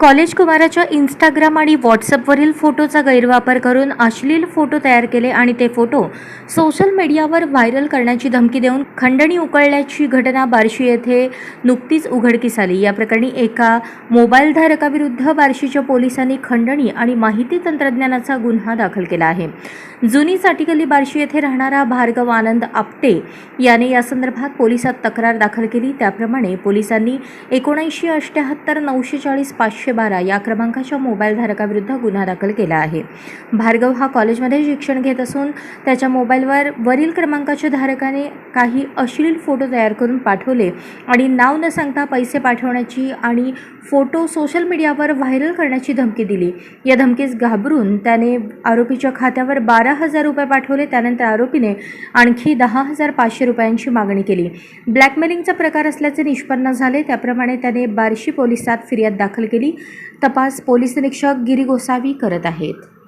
College कुमाराच्या Instagram आणि व्हॉट्सअपवरील फोटोचा गैरवापर करून अश्लील फोटो तयार केले आणि ते फोटो सोशल मीडियावर व्हायरल करण्याची धमकी देऊन खंडणी उकळल्याची घटना बार्शी येथे नुकतीच उघडकीस आली. या प्रकरणी एका मोबाईलधारकाविरुद्ध बार्शीच्या पोलिसांनी खंडणी आणि माहिती तंत्रज्ञानाचा गुन्हा दाखल केला आहे. जुनी चाटीगल्ली बार्शी येथे राहणारा भार्गव आनंद आपटे याने या संदर्भात पोलिसात तक्रार दाखल केली. त्याप्रमाणे पोलिसांनी एकोणऐंशी अष्ट्याहत्तर नऊशे चाळीस पाचशे बारा या क्रमांकाच्या मोबाईल धारकाविरुद्ध गुन्हा दाखल केला आहे. भार्गव हा कॉलेजमध्ये शिक्षण घेत असून त्याच्या मोबाईलवर वरील क्रमांकाच्या धारकाने काही अश्लील फोटो तयार करून पाठवले आणि नाव न सांगता पैसे पाठवण्याची आणि फोटो सोशल मीडियावर व्हायरल करण्याची धमकी दिली. या धमकीस घाबरून त्याने आरोपीच्या खात्यावर बारा हजार रुपये पाठवले. त्यानंतर आरोपीने आणखी दहा हजार पाचशे रुपयांची मागणी केली. ब्लॅकमेलिंगचा प्रकार असल्याचे निष्पन्न झाले. त्याप्रमाणे त्याने बार्शी पोलिसात फिर्याद दाखल केली. तपास पोलीस निरीक्षक गिरी गोसावी करत आहेत.